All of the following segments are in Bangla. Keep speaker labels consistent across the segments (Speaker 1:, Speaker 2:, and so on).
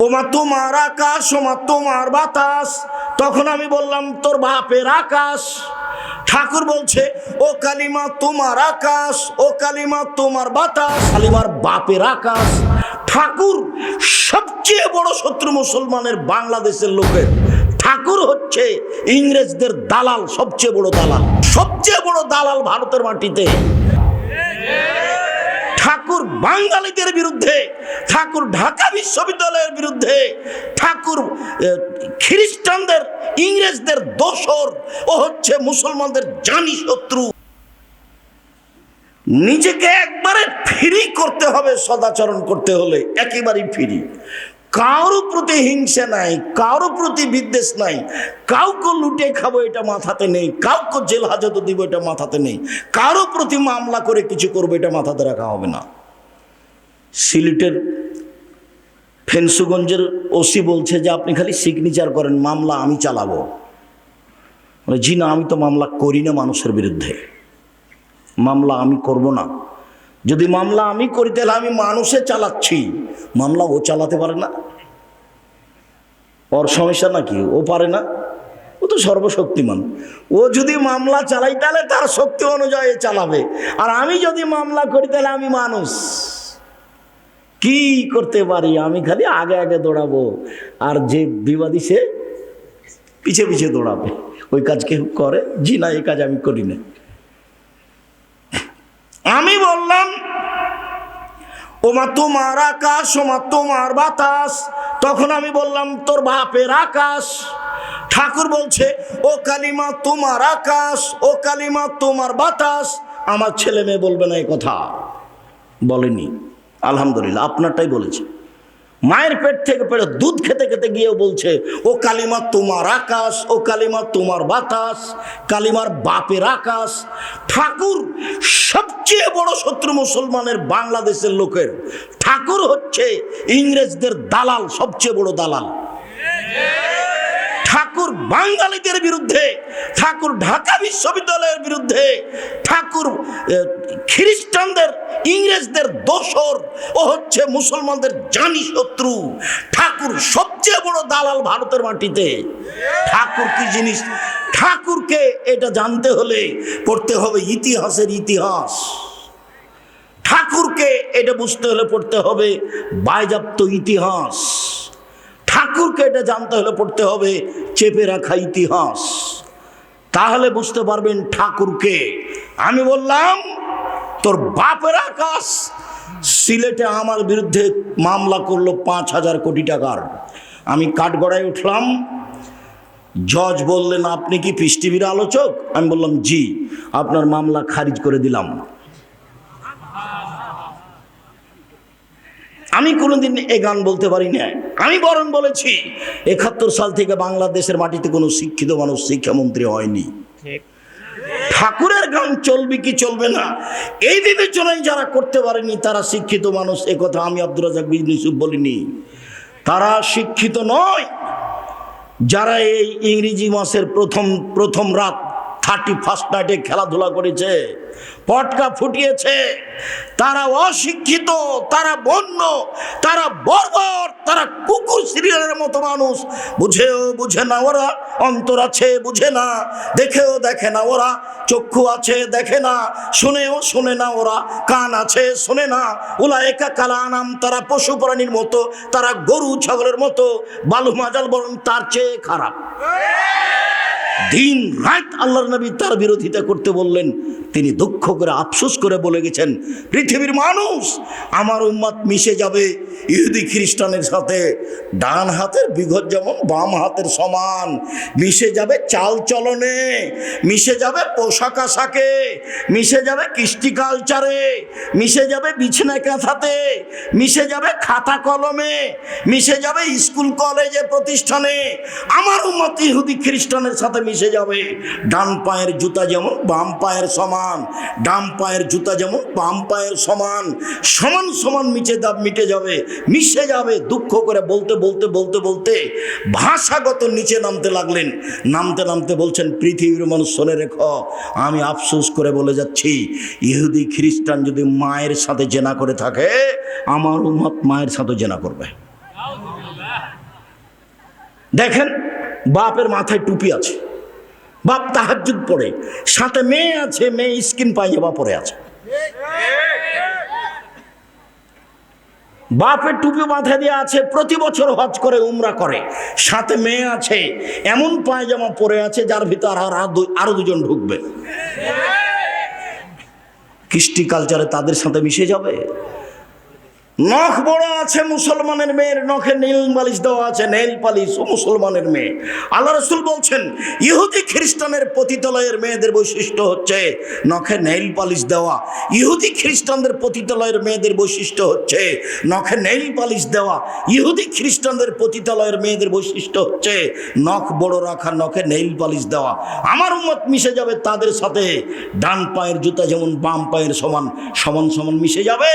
Speaker 1: ওমা তোমার আকাশ, ওমা তোমার বাতাস। তখন আমি বললাম, তোর বাপের আকাশ। ঠাকুর বলছে, ও কালিমা তোমার আকাশ, ও কালিমা তোমার বাতাস। কালিমার বাপের আকাশ। ঠাকুর সবচেয়ে বড় শত্রু মুসলমানের বাংলাদেশের লোকের। ঠাকুর হচ্ছে ইংরেজদের দালাল, সবচেয়ে বড় দালাল। সবচেয়ে বড় দালাল ভারতের মাটিতে। ঠাকুর বাঙালিদের বিরুদ্ধে, ঠাকুর ঢাকা বিশ্ববিদ্যালয়ের বিরুদ্ধে, ঠাকুর খ্রিস্টানদের, ইংরেজদের দোসর ও হচ্ছে মুসলমানদের জানি শত্রু। নিজেকে একবারে ফ্রি করতে হবে, সদাচরণ করতে হলে, একেবারেই ফ্রি কারও প্রতি হিংসা নাই, কারও প্রতি বিদ্বেষ নাই, কাউকে লুটে খাব এটা মাথাতে নেই, কাউকে জেল হাজত দিব এটা মাথাতে নেই, কারও প্রতি মামলা করে কিছু করব এটা মাথাতে রাখা হবে না। সিলেটের ফেন্সুগঞ্জের ওসি বলছে যে, আপনি খালি সিগনেচার করেন, মামলা আমি চালাবো। জি না, আমি তো মামলা করি না মানুষের বিরুদ্ধে। মামলা আমি করব না। যদি মামলা আমি করি, তাহলে আমি মানুষে চালাচ্ছি। মামলা ও চালাতে পারে না। ওর সমস্যা নাকি? ও পারে না। ও তো সর্বশক্তিমান। ও যদি মামলা চালাই, তাহলে তার শক্তি অনুযায়ী চালাবে। আর আমি যদি মামলা করি, তাহলে আমি মানুষ। কি করতে পারি? আমি খালি আগে আগে দৌড়াবো। আর যে বিবাদী সে পিছে পিছে দৌড়াবে। ওই কাজ কেউ করে? জি না, এই কাজ আমি করি না আমি বললাম ওমা তোমার আকাশ, ওমা তোমার বাতাস। তখন আমি বললাম, তোর বাপের আকাশ। ঠাকুর বলছে, ও কালিমা তোমার আকাশ, ও কালিমা তোমার বাতাস। আমার ছেলে মেয়ে বলবে না এই কথা। বলেনি। আলহামদুলিল্লাহ, আপনারটাই বলেছে। মায়ের পেট থেকে পেড়ে দুধ খেতে খেতে গিয়ে বলছে, ও কালিমা তোমার আকাশ, ও কালিমা তোমার বাতাস, কালিমার বাপের আকাশ। ঠাকুর সবচেয়ে বড় শত্রু মুসলমানের বাংলাদেশের লোকের। ঠাকুর হচ্ছে ইংরেজদের দালাল, সবচেয়ে বড় দালাল। ঠাকুর বাঙালিদের বিরুদ্ধে, ঠাকুর ঢাকা বিশ্ববিদ্যালয়ের বিরুদ্ধে, ঠাকুর খ্রিস্টানদের, ইংরেজদের দোসর ও হচ্ছে মুসলমানদের জানি শত্রু। ঠাকুর সবচেয়ে বড় দালাল ভারতের মাটিতে। ঠাকুর কি জিনিস? ঠাকুরকে এটা জানতে হলে পড়তে হবে ইতিহাসের ইতিহাস। ঠাকুরকে এটা বুঝতে হলে পড়তে হবে বায়জাপ্ত ইতিহাস। ঠাকুরকে এটা জানতে হলে পড়তে হবে, চেপে রাখা ইতিহাস। তাহলে বুঝতে পারবেন ঠাকুরকে। আমি বললাম, তোর বাপের আকাশ, সিলেটে আমার বিরুদ্ধে মামলা করল পাঁচ হাজার কোটি টাকার। আমি কাঠগড়ায় উঠলাম। জজ বললেন, আপনি কি পিস আলোচক? আমি বললাম, জি, আপনার মামলা খারিজ করে দিলাম। আমি কোনোদিন এ গান বলতে পারি না আমি বরং বলেছি একাত্তর সাল থেকে বাংলাদেশের মাটিতে কোনো শিক্ষিত মানুষ শিক্ষামন্ত্রী হয়নি। ঠাকুরের গান চলবে কি চলবে না এই বিবেচনায় যারা করতে পারেনি তারা শিক্ষিত মানুষ এ কথা আমি আব্দুর রাজাক ইউসুফ বলিনি। তারা শিক্ষিত নয় যারা এই ইংরেজি মাসের প্রথম প্রথম রাত থার্টি ফার্স্ট নাইটে খেলাধুলা করেছে, পটকা ফুটিয়েছে। তারা অশিক্ষিত, তারা বন্য, তারা বর্বর, তারা কুকুর সিরিয়ালের মতো মানুষ। বুঝেও বুঝে না ওরা, অন্তর আছে বুঝে না, দেখেও দেখে না ওরা, চক্ষু আছে দেখে না, শুনেও শুনে না ওরা, কান আছে শোনে না। ওলা একা কালা নাম তারা পশু প্রাণীর মতো, তারা গরু, ছাগলের মতো, বালু মাজাল বরং তার চেয়ে খারাপ। দিন রাত আল্লাহর নবী তার বিরোধিতা করতে বললেন। তিনি দুঃখ করে, আফসোস করে বলে গেছেন, পৃথিবীর মানুষ, আমার উম্মাত মিশে যাবে ইহুদি খ্রিস্টানের সাথে। ডান হাতের বিঘত যেমন, বাম হাতের সমান। মিশে যাবে চাল চলনে, মিশে যাবে পোশাক আশাকে, মিশে যাবে কৃষ্টি কালচারে, মিশে যাবে বিছনা কাঁথাতে, মিশে যাবে খাতা কলমে, মিশে যাবে স্কুল কলেজে প্রতিষ্ঠানে। আমার উম্মত ইহুদি খ্রিস্টানের সাথে মিশে যাবে। ডান পায়ের জুতা যেমন বাম পায়ের সমান, ডান পায়ের জুতা যেমন বাম পায়ের সমান সমান সমান মিশে দাব মিটে যাবে, মিশে যাবে দুঃখ করে বলতে বলতে বলতে বলতে ভাষাগত নিচে নামতে লাগলেন। নামতে নামতে বলছেন, পৃথিবীর মানুষ শোনে রেখ, আমি আফসোস করে বলে যাচ্ছি, ইহুদি, খ্রিস্টান যদি মায়ের সাথে জেনা করে থাকে, আমার উম্মত মায়ের সাথে জেনা করবে। দেখেন, বাপের মাথায় টুপি আছে। বাপ তাহাজুদ পড়ে। সাথে মেয়ে আছে, মেয়ে স্কিন পায়জামা পরে আছে। বাপের টুপি মাথায় দিয়ে আছে, প্রতি বছর হজ করে, উমরা করে। সাথে মেয়ে আছে, এমন পায়জামা পরে আছে, যার ভিতর আর আরও দুজন ঢুকবে। কৃষ্টি কালচারে তাদের সাথে মিশে যাবে? নখ বড় আছে মুসলমানের মেয়ের, নখে নীল পালিশ দেওয়া আছে নেল পালিশ, ও মুসলমানের মেয়ে। আল্লাহ রসুল বলছেন, ইহুদি খ্রিস্টানের পতিতালয়ের মেয়েদের বৈশিষ্ট্য হচ্ছে নখে নেল পালিশ দেওয়া। ইহুদি খ্রিস্টানদের পতিতালয়ের মেয়েদের বৈশিষ্ট্য হচ্ছে নখে নেল পালিশ দেওয়া। ইহুদি খ্রিস্টানদের পতিতালয়ের মেয়েদের বৈশিষ্ট্য হচ্ছে নখ বড় রাখা, নখে নেল পালিশ দেওয়া। আমার উম্মত মিশে যাবে তাদের সাথে। ডান পায়ের জুতা যেমন বাম পায়ের সমান সমান সমান মিশে যাবে।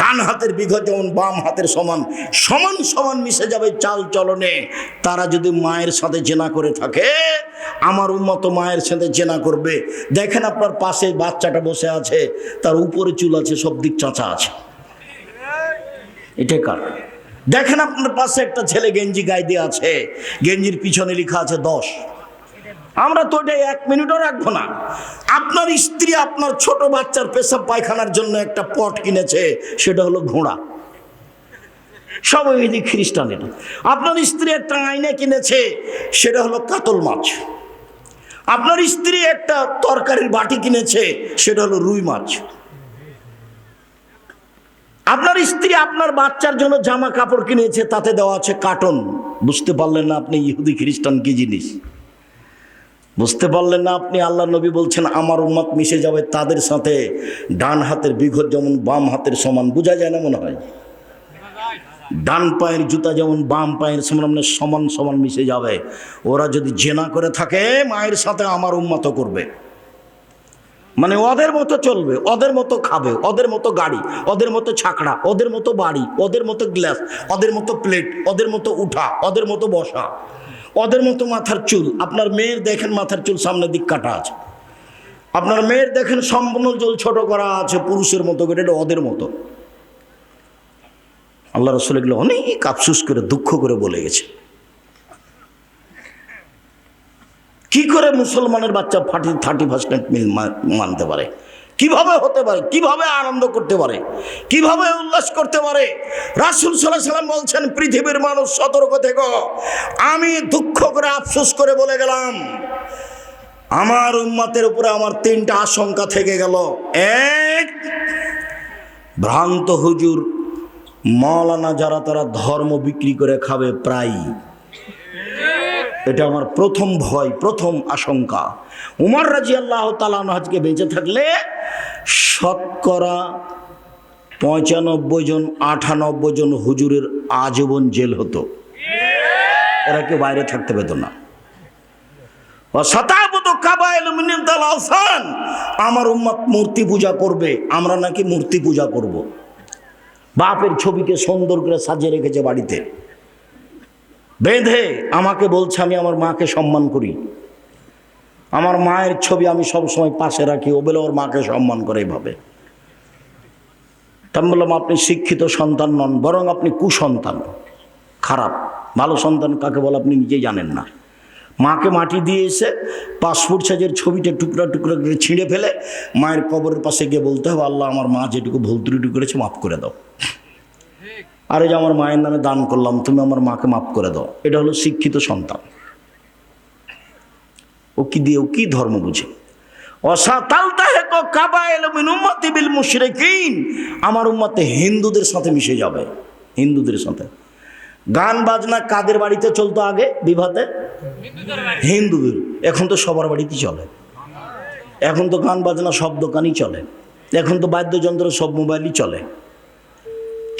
Speaker 1: ডান হাতের বিঘ যেমন বাম হাতের সমান সমান সমান মিশে যাবে চাল চলনে। তারা যদি মায়ের সাথে জেনা করে থাকে, আমার উন্মত মায়ের সাথে জেনা করবে। দেখেন আপনার পাশে বাচ্চাটা বসে আছে, তার উপরে চুল আছে, সব দিক চাচা আছে। এটা কার? দেখেন আপনার পাশে একটা ছেলে গেঞ্জি গায়ে দিয়ে আছে, গেঞ্জির পিছনে লেখা আছে দশ। আমরা তো এটা এক মিনিটও রাখব না। আপনার স্ত্রী আপনার ছোট বাচ্চার পেশাব পায়খানার জন্য একটা পট কিনেছে, সেটা হলো ঘোড়া। সব ওই খ্রিস্টানের আপনার স্ত্রী একটা আয়না কিনেছে, সেটা হলো কাতল মাছ। আপনার স্ত্রী একটা তরকারির বাটি কিনেছে, সেটা হলো রুই মাছ। আপনার স্ত্রী আপনার বাচ্চার জন্য জামা কাপড় কিনেছে, তাতে দেওয়া আছে কার্টন। বুঝতে পারলেন না আপনি ইহুদি খ্রিস্টান কি জিনিস? বুঝতে পারলেন না আপনি? আল্লাহ নবী বলছেন, আমার উম্মত মিশে যাবে তাদের সাথে। ডান হাতের বিঘত যেমন বাম হাতের সমান, বোঝা যায় না মনে হয়? ডান পায়ের জুতা যেমন বাম পায়ের সমান মানে সমান সমান মিশে যাবে। ওরা যদি জেনা করে থাকে, মায়ের সাথে আমার উন্মত করবে। মানে ওদের মতো চলবে, ওদের মতো খাবে, ওদের মতো গাড়ি, ওদের মতো ছাকড়া, ওদের মতো বাড়ি, ওদের মতো গ্লাস, ওদের মতো প্লেট, ওদের মতো উঠা, ওদের মতো বসা। ওদের মতো মাথার চুল। আপনার মেয়ের দেখেন মাথার চুল, সামনের দিক কাটা আছে। আপনার মেয়ের দেখেন সম্পূর্ণ চুল ছোট করা আছে, পুরুষের মতো করে, এটা ওদের মতো। আল্লাহ রসুল এগুলো অনেক আফসুস করে, দুঃখ করে বলে গেছে। কি করে মুসলমানের বাচ্চা ফার্টি থার্টি পার্সেন্ট মিল মানতে পারে? কীভাবে হতে পারে? কীভাবে আনন্দ করতে পারে? কীভাবে উল্লাস করতে পারে? রাসুল সাল্লাহ সাল্লাম বলছেন, পৃথিবীর মানুষ সতর্ক থেকো। আমি দুঃখ করে আফসোস করে বলে গেলাম, আমার উম্মাতের উপরে আমার তিনটা আশঙ্কা থেকে গেল। এক, ভ্রান্ত হুজুর, মৌলানা যারা তারা ধর্ম বিক্রি করে খাবে প্রায় এটা আমার প্রথম ভয়, প্রথম আশঙ্কা। উমর রাজি আল্লাহ তালানহাজকে বেঁচে থাকলে শতকরা পঁচানব্বই জন, আটানব্বই জন হুজুরের আজীবন জেল হতো। এরা কেউ বাইরে থাকতে পেত না। আমার উম্মাত মূর্তি পূজা করবে, আমরা নাকি মূর্তি পূজা করব। বাপের ছবিকে সুন্দর করে সাজিয়ে রেখেছে বাড়িতে। বেঁধে আমাকে বলছে, আমি আমার মাকে সম্মান করি। আমার মায়ের ছবি আমি সবসময় পাশে রাখি, ও বলে ওর মাকে সম্মান করে এইভাবে তা বললাম, আপনি শিক্ষিত সন্তান নন, বরং আপনি কুসন্তান। খারাপ, ভালো সন্তান কাকে বলে আপনি নিজেই জানেন না। মাকে মাটি দিয়ে এসে পাসপোর্ট সাইজের ছবিটা টুকরা টুকরা করে ছিঁড়ে ফেলে মায়ের কবরের পাশে গিয়ে বলতে হবে, আল্লাহ, আমার মা যেটুকু ভুল ত্রুটি করেছে মাফ করে দাও। আরে যে আমার মায়ের নামে দান করলাম, তুমি আমার মাকে মাফ করে দাও। এটা হলো শিক্ষিত সন্তান। ও কি দিয়ে, ও কি ধর্ম বুঝে? আমার উম্মাতে হিন্দুদের সাথে মিশে যাবে, হিন্দুদের সাথে। গান বাজনা কাদের বাড়িতে চলতো আগে বিভাতে? হিন্দুদের। এখন তো সবার বাড়িতেই চলে। এখন তো গান বাজনা সব দোকানই চলে। এখন তো বাদ্যযন্ত্র সব মোবাইলই চলে।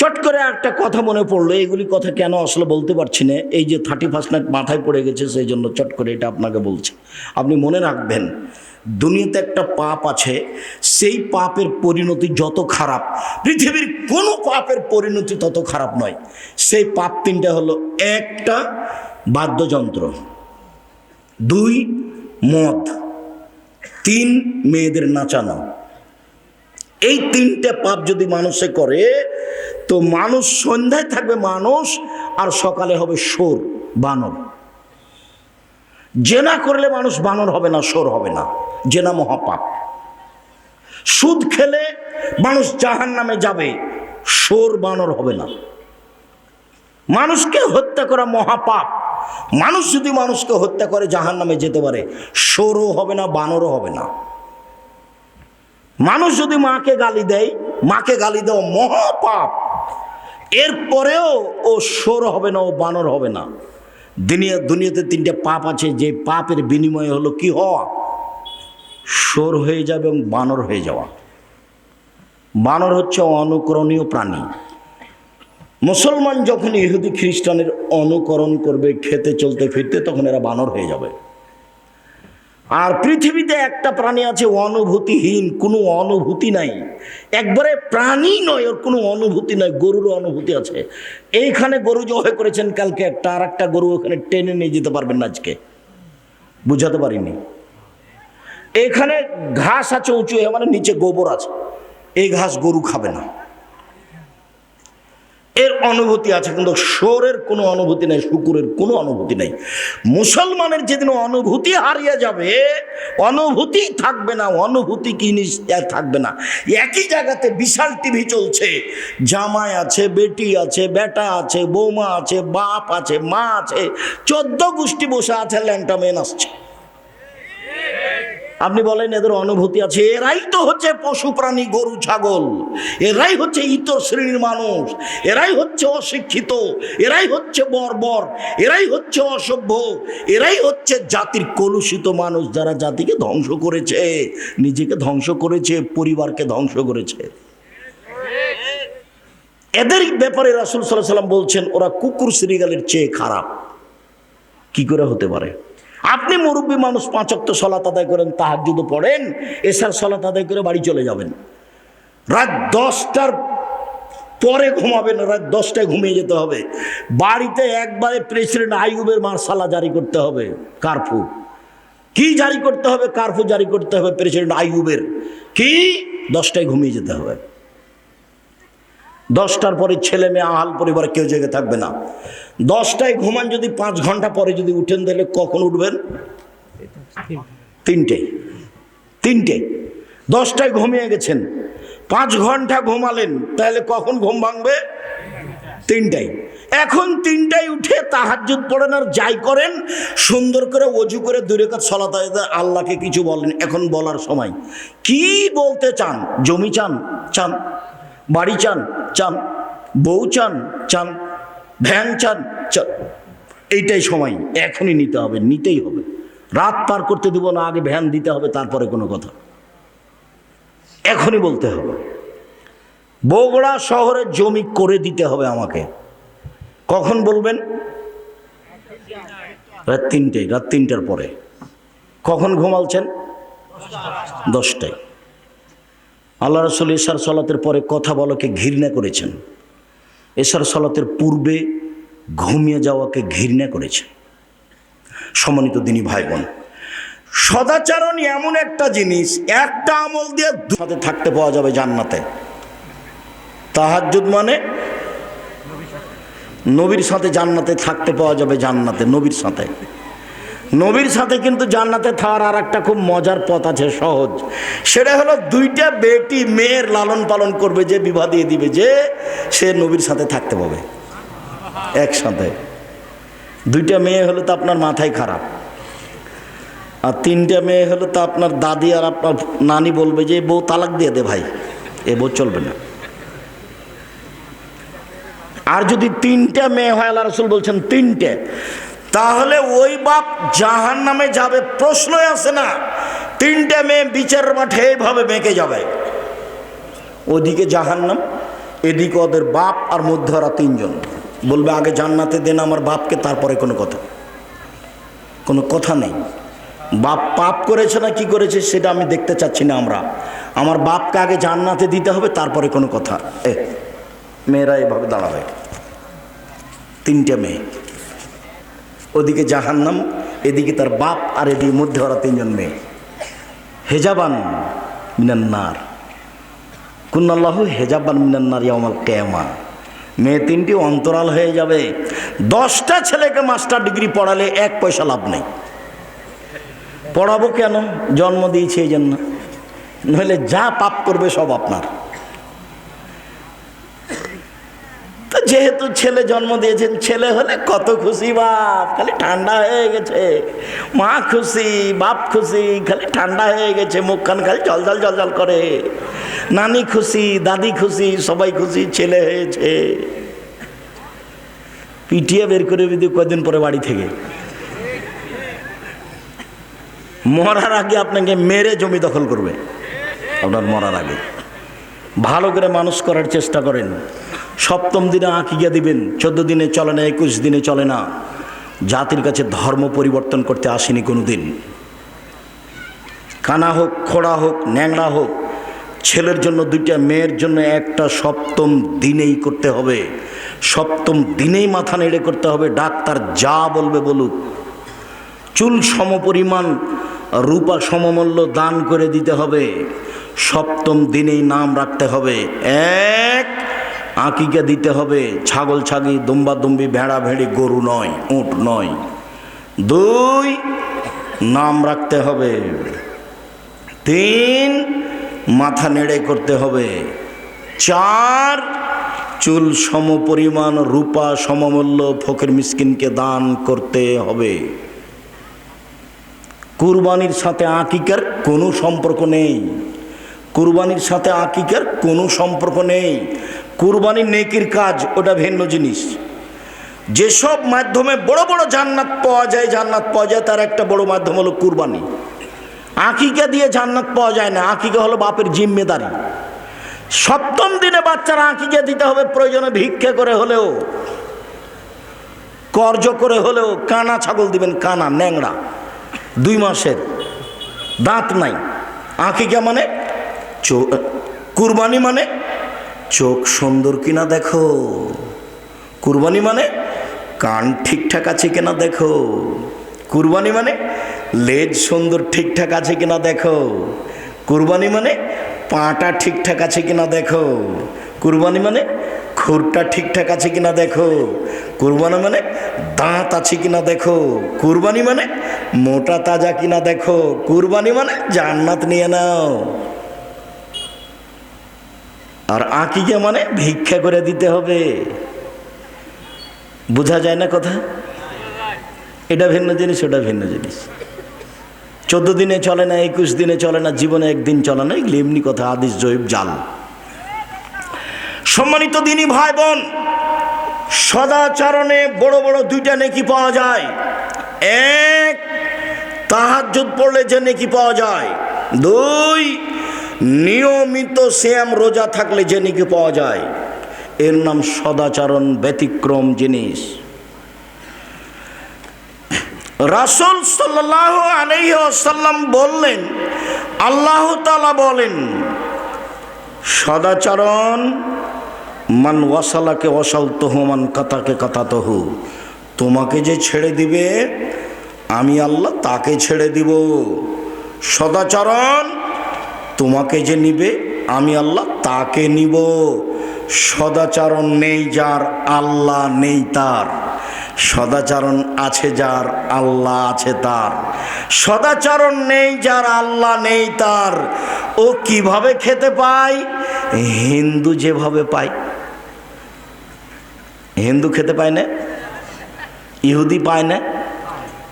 Speaker 1: চট করে একটা কথা মনে পড়ল, এগুলি কথা কেন আসলে বলতে পারছি না, এই যে থার্টি ফার্স্ট নাইট মাথায় পড়ে গেছে, সেই জন্য চট করে এটা আপনাকে বলছে। আপনি মনে রাখবেন, দুনিয়াতে একটা পাপ আছে, সেই পাপের পরিণতি যত খারাপ, পৃথিবীর কোনো পাপের পরিণতি তত খারাপ নয়। সেই পাপ তিনটা হলো, একটা বাদ্যযন্ত্র, দুই মদ, তিন মেয়েদের নাচানো এই তিনটে পাপ যদি মানুষে করে, তো মানুষ সন্ধ্যায় থাকবে মানুষ আর সকালে হবে সোর বানর। জেনা করলে মানুষ বানর হবে না সোর হবে না। জেনা মহাপাপ। সুদ খেলে মানুষ জাহান নামে যাবে সোর বানর হবে না। মানুষকে হত্যা করা মহাপাপ। মানুষ যদি মানুষকে হত্যা করে জাহান নামে যেতে পারে সোরও হবে না, বানরও হবে না। মানুষ যদি মাকে গালি দেয়, মাকে গালি দেওয়া মহাপাপ। এরপরেও ও সোর হবে না, ও বানর হবে না। দুনিয়া, দুনিয়াতে তিনটে পাপ আছে, যে পাপের বিনিময়ে হলো কি হওয়া? সোর হয়ে যাবে এবং বানর হয়ে যাওয়া। বানর হচ্ছে অনুকরণীয় প্রাণী। মুসলমান যখন ইহুদি খ্রিস্টানের অনুকরণ করবে, খেতে চলতে ফিরতে, তখন এরা বানর হয়ে যাবে। আর পৃথিবীতে একটা প্রাণী আছে অনুভূতিহীন, কোনো অনুভূতি নাই। একবারে প্রাণী নয়, ওর কোনো অনুভূতি নয় গরুর অনুভূতি আছে। এইখানে গরু জবাই করেছেন কালকে একটা, আর একটা গরু ওখানে টেনে নিয়ে যেতে পারবেন না আজকে। বুঝাতে পারিনি। এখানে ঘাস আছে উঁচু মানে নিচে গোবর আছে। এই ঘাস গরু খাবে না। এর অনুভূতি আছে, কিন্তু সোরের কোনো অনুভূতি নেই, শুকুরের কোনো অনুভূতি নেই। মুসলমানের যেদিন অনুভূতি হারিয়ে যাবে, অনুভূতি থাকবে না, অনুভূতি কি থাকবে না। একই জায়গাতে বিশাল টিভি চলছে, জামাই আছে, বেটি আছে, বেটা আছে, বৌমা আছে, বাপ আছে, মা আছে, চোদ্দ গোষ্ঠী বসে আছে, ল্যাংটা মেন আসছে আপনি বলেন এদের অনুভূতি আছে। এরাই তো হচ্ছে পশু প্রাণী, গরু, ছাগল। এরাই হচ্ছে ইতর শ্রেণির মানুষ। এরাই হচ্ছে অশিক্ষিত। এরাই হচ্ছে বর্বর। এরাই হচ্ছে অসভ্য। এরাই হচ্ছে জাতির কলুষিত মানুষ যারা জাতিকে ধ্বংস করেছে, নিজেকে ধ্বংস করেছে, পরিবারকে ধ্বংস করেছে। এদের ব্যাপারে রাসুল সাল্লাহ সাল্লাম বলছেন, ওরা কুকুর শ্রীগালের চেয়ে খারাপ। কি করে হতে পারে? আপনি মুরব্বী মানুষ পাঁচক্ত সলাত আদায় করেন তাহাজুদ পড়েন, এসার সলাত আদায় করে বাড়ি চলে যাবেন। রাত দশটার পরে ঘুমাবেন, রাত দশটায় ঘুমিয়ে যেতে হবে। বাড়িতে একবারে প্রেসিডেন্ট আইয়ুবের মার্শালা জারি করতে হবে, কারফু। কি জারি করতে হবে? কারফু জারি করতে হবে প্রেসিডেন্ট আইয়ুবের। কি? দশটায় ঘুমিয়ে যেতে হবে। দশটার পরে ছেলে মেয়ে, আহাল পরিবার কেউ জেগে থাকবে না। দশটায় ঘুমান যদি পাঁচ ঘণ্টা পরে যদি উঠেন, তাহলে কখন উঠবেন? তিনটে। তিনটে। দশটায় ঘুমিয়ে গেছেন। পাঁচ ঘণ্টা ঘুমালেন, তাহলে কখন ঘুম ভাঙবে? তিনটাই এখন তিনটায় উঠে তাহাজুদ পড়েন আর যাই করেন, সুন্দর করে অজু করে দূরে কাজ সলাতে আল্লাহকে কিছু বলেন। এখন বলার সময়। কি বলতে চান? জমি চান? চান? বাড়ি চান চান। বউ চান চান। ভ্যান চান চান। এইটাই সময়। এখনই নিতে হবে, নিতেই হবে। রাত পার করতে দেবো না, আগে ভ্যান দিতে হবে, তারপরে কোনো কথা। এখনই বলতে হবে। বগুড়া শহরের জমি করে দিতে হবে আমাকে। কখন বলবেন? রাত তিনটেই রাত তিনটার পরে। কখন ঘুমালছেন? দশটায়। আল্লাহ রসুল এশার সলাতের পরে কথা বলাকে ঘৃণা করেছেন। এশার সলাতের পূর্বে ঘুমিয়ে যাওয়াকে ঘৃণা করেছেন। সম্মানিত দিনী ভাই বোন সদাচারণ এমন একটা জিনিস, একটা আমল দিয়ে থাকতে পাওয়া যাবে জান্নাতে। তাহাজ্জুদ মানে নবীর সাথে জান্নাতে থাকতে পাওয়া যাবে জান্নাতে, নবীর সাথে। নবীর সাথে কিন্তু জান্নাতে থাকার আর একটা খুব মজার পথ আছে, সহজ। সেটা হলো দুইটা বেটি মেয়ের লালন পালন করবে, যে বিবাহ দিয়ে দিবে, যে সে নবীর সাথে থাকতে পাবে একসাথে। দুইটা মেয়ে হলে তো আপনার মাথায় খারাপ। আর তিনটা মেয়ে হলে তো আপনার দাদি আর আপনার নানি বলবে যে বউ তালাক দিয়ে দে ভাই, এ বউ চলবে না। আর যদি তিনটা মেয়ে হয়, আল্লাহ রসুল বলছেন তিনটে। তাহলে ওই বাপ জাহান নামে যাবে, প্রশ্নই আসে না। তিনটে মেয়ে বিচার মাঠে এইভাবে বেঁকে যাবে। ওদিকে জাহান্নাম, এদিকে ওদের বাপ আর মধ্যে ওরা তিনজন। বলবে, আগে জান্নাতে দেন আমার বাপকে, তারপরে কোনো কথা। কোনো কথা নেই। বাপ পাপ করেছে না কি করেছে সেটা আমি দেখতে চাচ্ছি না আমরা। আমার বাপকে আগে জান্নাতে দিতে হবে, তারপরে কোনো কথা। এ মেয়েরা এভাবে দাঁড়াবে। তিনটে মেয়ে। ওদিকে জাহান্নাম, এদিকে তার বাপ আর এদিকে মধ্যে ওরা তিনজন মেয়ে। হেজাবান মিনান্নার কুন্নাল্লাহ হেজাবান মিনান্নার ইয়ামাল কেমা মেয়ে তিনটি অন্তরাল হয়ে যাবে। দশটা ছেলেকে মাস্টার ডিগ্রি পড়ালে এক পয়সা লাভ নেই। পড়াবো কেন? জন্ম দিয়েছি এই জন্য। নইলে যা পাপ করবে সব আপনার তো যেহেতু ছেলে জন্ম দিয়েছেন, ছেলে হলে কত খুশি বাপ? খালি ঠান্ডা হয়ে গেছে। মা খুশি, বাপ খুশি, খালি ঠান্ডা হয়ে গেছে, মুখখান খালি জল জল জল জল করে। নানি খুশি, দাদি খুশি, সবাই খুশি, ছেলে হয়েছে। পিটিয়ে বের করে দিদি কদিন পরে বাড়ি থেকে। মরার আগে আপনাকে মেরে জমি দখল করবে। আপনার মরার আগে। ভালো করে মানুষ করার চেষ্টা করেন। সপ্তম দিনে আঁকিয়া দিবেন, চোদ্দ দিনে চলে না, একুশ দিনে চলে না। জাতির কাছে ধর্ম পরিবর্তন করতে আসেনি কোনো দিন কানা হোক, খোড়া হোক, ন্যাংড়া হোক, ছেলের জন্য দুইটা, মেয়ের জন্য একটা সপ্তম দিনেই করতে হবে। সপ্তম দিনেই মাথা নেড়ে করতে হবে, ডাক্তার যা বলবে বলুক। চুল সমপরিমাণ রূপা সমমূল্য দান করে দিতে হবে। সপ্তম দিনেই নাম রাখতে হবে। এক আঁকিকে দিতে হবে। ছাগল ছাগি, দুম্বা দুম্বি, ভেড়া ভেড়ি, গরু নয়, উঁট নয়। দুই, নাম রাখতে হবে। তিন, মাথা নেড়ে করতে হবে। চার, চুল সমপরিমাণ রূপা সমমূল্য, ফকির মিসকিনকে দান করতে হবে। কুরবানির সাথে আকিকার কোনো সম্পর্ক নেই। কুরবানির সাথে আকিকার কোনো সম্পর্ক নেই। কুরবানি নেকির কাজ, ওটা ভিন্ন জিনিস। যেসব মাধ্যমে বড় বড় জান্নাত পাওয়া যায়, জান্নাত পাওয়া যায়, তার একটা বড় মাধ্যম হলো কুরবানি। আকিকা দিয়ে জান্নাত পাওয়া যায় না, আকিকা হলো বাপের জিম্মেদারি। সপ্তম দিনে বাচ্চারা আঁকিকে দিতে হবে, প্রয়োজনে ভিক্ষে করে হলেও, কর্জ করে হলেও, কানা ছাগল দিবেন, কানা ন্যাংরা দুই মাসের, দাঁত নাই। আঁকিকা মানে কুরবানি মানে চোখ সুন্দর কিনা দেখো। কুরবানি মানে কান ঠিকঠাক আছে কিনা দেখো। কুরবানি মানে লেজ সুন্দর ঠিকঠাক আছে কিনা দেখো। কুরবানি মানে পাটা ঠিকঠাক আছে কিনা দেখো। কুরবানি মানে খুরটা ঠিকঠাক আছে কিনা দেখো। কুরবানি মানে দাঁত আছে কিনা দেখো। কুরবানি মানে মোটা তাজা কিনা দেখো। কুরবানি মানে জান্নাত নিয়ে নাও। আর আঁকিকে মানে ভিক্ষা করে দিতে হবে। বোঝা যায় না কথা? এটা ভিন্ন জিনিস, ওটা ভিন্ন জিনিস। চোদ্দ দিনে চলে না, একুশ দিনে চলে না, জীবনে একদিন চলে না, এগুলি এমনি কথা, আদিস জৈব জাল। সম্মানিত দিনী ভাই বোন সদাচরণে বড় বড় দুইটা নেকি পাওয়া যায়। এক, তাহাজ্জুদ পড়লে যে নেকি পাওয়া যায়। দুই নিয়মিত শ্যাম রোজা থাকলে যে নেকি পাওয়া যায়। এর নাম সদাচরণ ব্যতিক্রম জিনিস। রাসুল সাল্লাহ আলাইসাল্লাম বললেন, আল্লাহ তালা বলেন, সদাচরণ মান ওয়াসালাকে ওয়াসাল তহু মান কাতাকে কাতা তহু তোমাকে যে ছেড়ে দিবে, আমি আল্লাহ তাকে ছেড়ে দিব। সদাচরণ তোমাকে যে নিবে, আমি আল্লাহ তাকে নিব। সদাচরণ নেই যার, আল্লাহ নেই তার। সদাচরণ আছে যার, আল্লাহ আছে তার। সদাচরণ নেই যার, আল্লাহ নেই তার। ও কীভাবে খেতে পায়? হিন্দু যেভাবে পায়। হিন্দু খেতে পায় না? ইহুদি পায় না?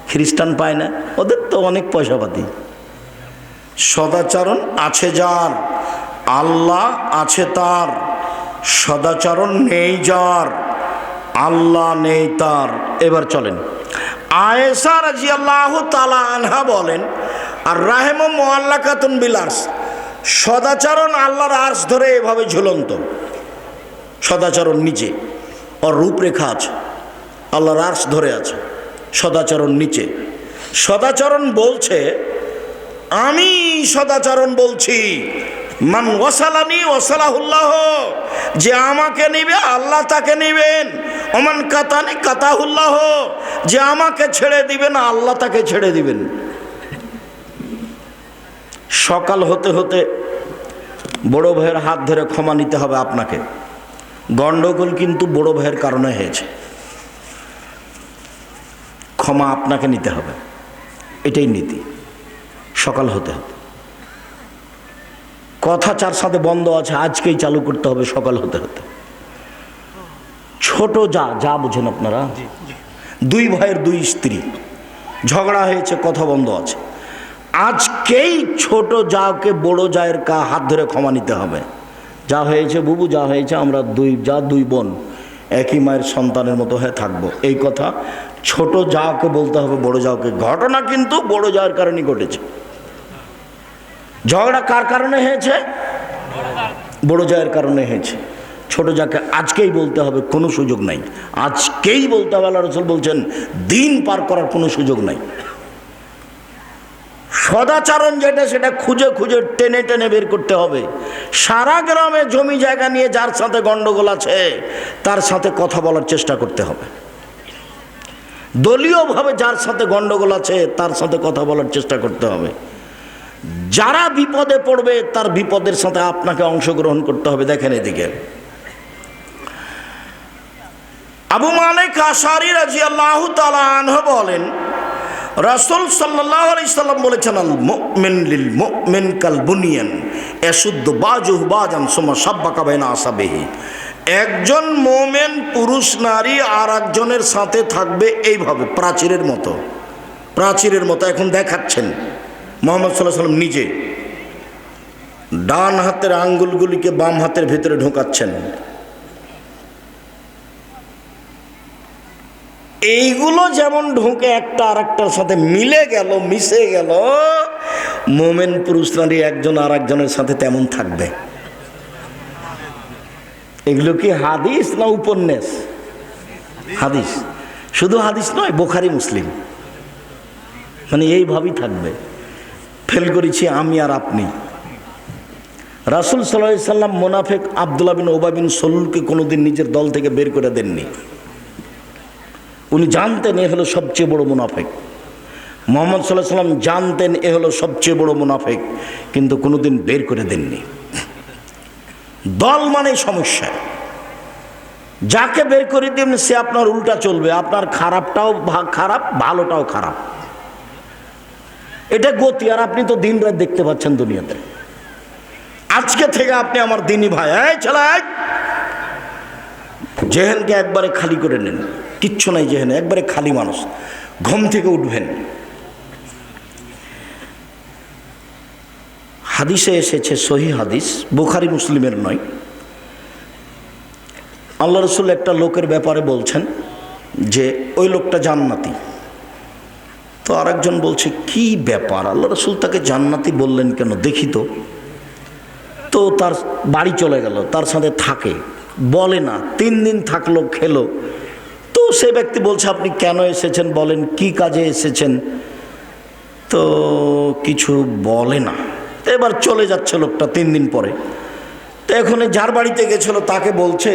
Speaker 1: খ্রিস্টান পায় না? ওদের তো অনেক পয়সাপাতি। সদাচরণ আছে যার, আল্লাহ আছে তার, সদাচরণ নেই যার, আল্লাহ নেই তার। এবার চলেন। আয়েসা রাজি আল্লাহ তালা আনহা বলেন, আর রাহেম মোয়াল্লা কাতুন বিলাস সদাচরণ আল্লাহর আর্স ধরে এভাবে ঝুলন্ত। সদাচরণ নিচে। ওর রূপরেখা আছে। আল্লাহর আর্স ধরে আছে। সদাচরণ নিচে। সদাচরণ বলছে আমি সদাচরণ বলছি, মান ওয়াসালানি ওয়াসালাহুল্লাহ যে আমাকে নিবে, আল্লাহ তাকে নিবেন। ওমান কাতানি কাতাহুল্লাহ, যে আমাকে ছেড়ে দিবেন আল্লাহ তাকে ছেড়ে দিবেন। সকাল হতে হতে বড় ভাইয়ের হাত ধরে ক্ষমা নিতে হবে আপনাকে। গণ্ডগোল কিন্তু বড় ভাইয়ের কারণে হয়েছে। ক্ষমা আপনাকে নিতে হবে। এটাই নীতি। সকাল হতে হতে কথা চার সাথে বন্ধ আছে আজকেই চালু করতে হবে সকাল হতে হতে। ছোট যা যা বুঝেন আপনারা। দুই ভাইয়ের দুই স্ত্রী। ঝগড়া হয়েছে কথা বন্ধ আছে। আজকেই ছোট যাকে বড় জায়ের কা হাত ধরে ক্ষমা নিতে হবে। যা হয়েছে বুবু যা হয়েছে আমরা দুই যা দুই বোন একই মায়ের সন্তানের মতো হয়ে থাকব। এই কথা ছোট যাকে বলতে হবে বড় যাওকে। ঘটনা কিন্তু বড় যাওয়ার কারণেই ঘটেছে। ঝগড়া কার কারণে হয়েছে? বড় জায়ের কারণে হয়েছে। ছোট যাকে আজকেই বলতে হবে, কোনো সুযোগ নাই। আজকেই বলতে হবে আল্লাহ রসুল বলছেন, দিন পার করার কোনো সুযোগ নাই। সদাচরণ যেটা, সেটা খুঁজে খুঁজে টেনে টেনে বের করতে হবে। সারা গ্রামে জমি জায়গা নিয়ে যার সাথে গন্ডগোল আছে, তার সাথে কথা বলার চেষ্টা করতে হবে। দলীয়ভাবে যার সাথে গন্ডগোল আছে, তার সাথে কথা বলার চেষ্টা করতে হবে। যারা বিপদে পড়বে, তার বিপদের সাথে আপনাকে অংশগ্রহণ করতে হবে। দেখেন এদিকে। আবু মালিক আশারি রাজি আল্লাহ তালাহ বলেন, রাসুল সাল্লাহ আলি সাল্লাম বলেছেন, আল মুমিন লিল মুমিন কাল বুনিয়ান এসুদ্দ বাজুহ বাজান সোমা সাব্বা কাবাইনা আসাবেহি। একজন মোমেন পুরুষ, নারী আর একজনের সাথে থাকবে এইভাবে, প্রাচীরের মতো। প্রাচীরের মতো, এখন দেখাচ্ছেন। মোহাম্মদ সাল্লাহ সাল্লাম নিজে ডান হাতের আঙ্গুলগুলিকে বাম হাতের ভেতরে ঢোকাচ্ছেন। এইগুলো যেমন ঢুকে, একটা আর একটার সাথে মিলে গেল, মিশে গেল, মোমেন পুরুষ নারী একজন আর একজনের সাথে তেমন থাকবে। এগুলো কি হাদিস না উপন্যাস? হাদিস। শুধু হাদিস নয়, বোখারি, মুসলিম। মানে এইভাবেই থাকবে। ফেল করেছি আমি আর আপনি। রাসুল সাল্লাহ সাল্লাম মোনাফেক আবদুল্লাহ বিন ওবা বিন সলুলকে কোনোদিন নিজের দল থেকে বের করে দেননি। উনি জানতেন এ হলো সবচেয়ে বড় মুনাফেক। মোহাম্মদ সাল্লাহ সাল্লাম জানতেন এ হলো সবচেয়ে বড় মুনাফেক, কিন্তু কোনোদিন বের করে দেননি। দল মানে সমস্যা। যাকে বের করে দেবেন সে আপনার উল্টা চলবে, আপনার খারাপটাও খারাপ, ভালোটাও খারাপ। এটা গতি, আর আপনি তো দিন রাত দেখতে পাচ্ছেন দুনিয়াতে। আজকে থেকে আপনি আমার দিনই ভাই। এই ছেলে, এই! জেহেনকে একবারে খালি করে নেন। কিচ্ছু নাই জেহেনে, একবারে খালি মানুষ। ঘুম থেকে উঠবেন। হাদিসে এসেছে সহি হাদিস, বুখারি মুসলিমের নয়। আল্লাহ রসুল একটা লোকের ব্যাপারে বলছেন যে, ওই লোকটা জান্নাতি। তো আরেকজন বলছে, কি ব্যাপার? আল্লাহ রসুল তাকে জান্নাতি বললেন কেন? দেখি তো। তো তার বাড়ি চলে গেল, তার সাথে থাকে। বলে না, তিন দিন থাকল, খেলো। তো সে ব্যক্তি বলছে, আপনি কেন এসেছেন? বলেন, কি কাজে এসেছেন? তো কিছু বলে না। এবার চলে যাচ্ছে লোকটা তিন দিন পরে। তো এখন যার বাড়িতে গেছিল, তাকে বলছে